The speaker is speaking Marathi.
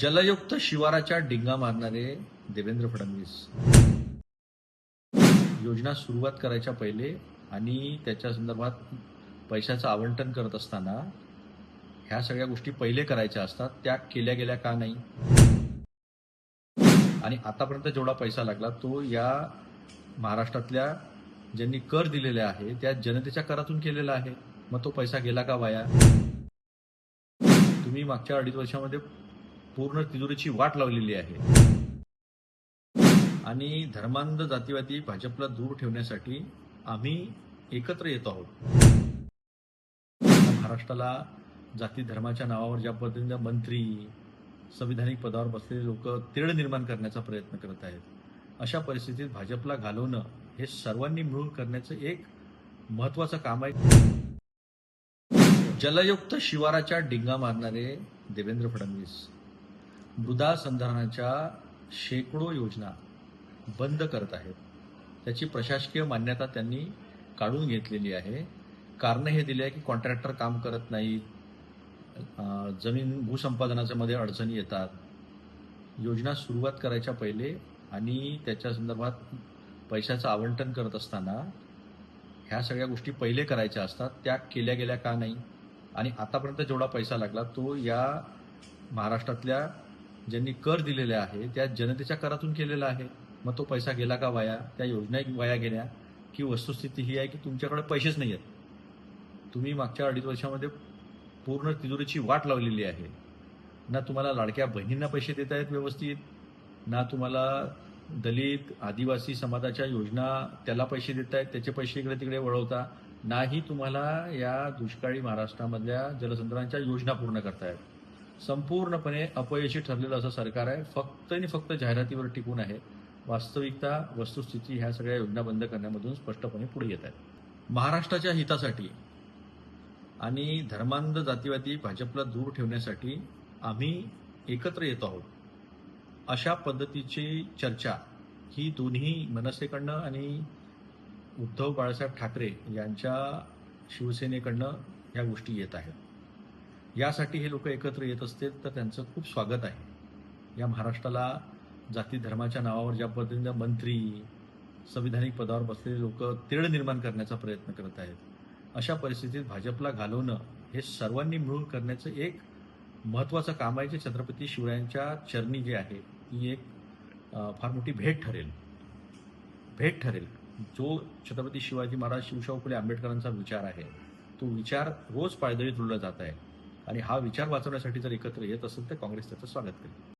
जलयुक्त शिवाराच्या डिंगा मारणारे देवेंद्र फडणवीस. योजना सुरुवात करायच्या पहिले आणि त्याच्या संदर्भात पैशाचं आवंटन करत असताना ह्या सगळ्या गोष्टी पहिले करायच्या असतात त्या केल्या गेल्या का नाही? आणि आतापर्यंत जेवढा पैसा लागला तो या महाराष्ट्रातल्या ज्यांनी कर दिलेले आहे त्या जनतेच्या करातून केलेला आहे. मग तो पैसा गेला का वाया? तुम्ही मागच्या अडीच वर्षामध्ये पूर्ण तिजोरीची वाट लावलेली आहे. आणि धर्मांध जातीवादी भाजपला दूर ठेवण्यासाठी आम्ही एकत्र येत आहोत. महाराष्ट्राला जाती धर्माच्या नावावर ज्या पद्धतीने मंत्री संविधानिक पदावर बसलेले लोक तीळ निर्माण करण्याचा प्रयत्न करत आहेत. अशा परिस्थितीत भाजपला घालवणं हे सर्वांनी मिळून करण्याचं एक महत्वाचं काम आहे. जलयुक्त शिवाराच्या डिंगा मारणारे देवेंद्र फडणवीस. मृदा संधारणाच्या शेकडो योजना बंद करत आहेत. त्याची प्रशासकीय मान्यता त्यांनी काढून घेतलेली आहे. कारण हे दिले आहे की कॉन्ट्रॅक्टर काम करत नाहीत. जमीन भूसंपादनाच्या मध्ये अडचणी येतात. योजना सुरुवात करायच्या पहिले आणि त्याच्या संदर्भात पैशाचं आवंटन करत असताना ह्या सगळ्या गोष्टी पहिले करायच्या असतात. त्या केल्या गेल्या का नाही? आणि आतापर्यंत जेवढा पैसा लागला तो या महाराष्ट्रातल्या ज्यांनी कर दिलेले आहे त्या जनतेच्या करातून केलेला आहे. मग तो पैसा गेला का वाया? त्या योजना वाया गेल्या. की वस्तुस्थिती ही आहे की तुमच्याकडे पैसेच नाही आहेत. तुम्ही मागच्या अडीच वर्षामध्ये पूर्ण तिजोरीची वाट लावलेली आहे. ना तुम्हाला लाडक्या बहिणींना पैसे देत आहेत व्यवस्थित ना तुम्हाला दलित आदिवासी समाजाच्या योजना त्याला पैसे देत आहेत त्याचे पैसे इकडे तिकडे वळवता नाही तुम्हाला या दुष्काळी महाराष्ट्रामधल्या जलसंधारणाच्या योजना पूर्ण करतायत संपूर्णपणे अपयशी ठरलेलं असं सरकार आहे. फक्त आणि फक्त जाहिरातीवर टिकून आहे. वास्तविकता वस्तुस्थिती ह्या सगळ्या योजना बंद करण्यामधून स्पष्टपणे पुढे येत आहेत. महाराष्ट्राच्या हितासाठी आणि धर्मांध जातीवादी भाजपला दूर ठेवण्यासाठी आम्ही एकत्र येत आहोत. अशा पद्धतीची चर्चा ही दोन्ही मनसेकडनं आणि उद्धव बाळासाहेब ठाकरे यांच्या शिवसेनेकडनं या गोष्टी येत आहेत. यासाठी हे लोक एकत्र येत असतील तर त्यांचं खूप स्वागत आहे. या महाराष्ट्राला जाती धर्माच्या नावावर ज्या पद्धतीनं मंत्री संविधानिक पदावर बसलेले लोक तीळ निर्माण करण्याचा प्रयत्न करत आहेत. अशा परिस्थितीत भाजपला घालवणं हे सर्वांनी मिळून करण्याचं एक महत्वाचं काम आहे जे छत्रपती शिवरायांच्या चरणी जे आहे ती एक फार मोठी भेट ठरेल. भेट ठरेल. जो छत्रपती शिवाजी महाराज शिवशाहू फुले आंबेडकरांचा विचार आहे तो विचार रोज पायदळी रुळला जात आहे. आणि हा विचार वाचवण्यासाठी जर एकत्र येत असेल तर काँग्रेस त्याचं स्वागत करेल.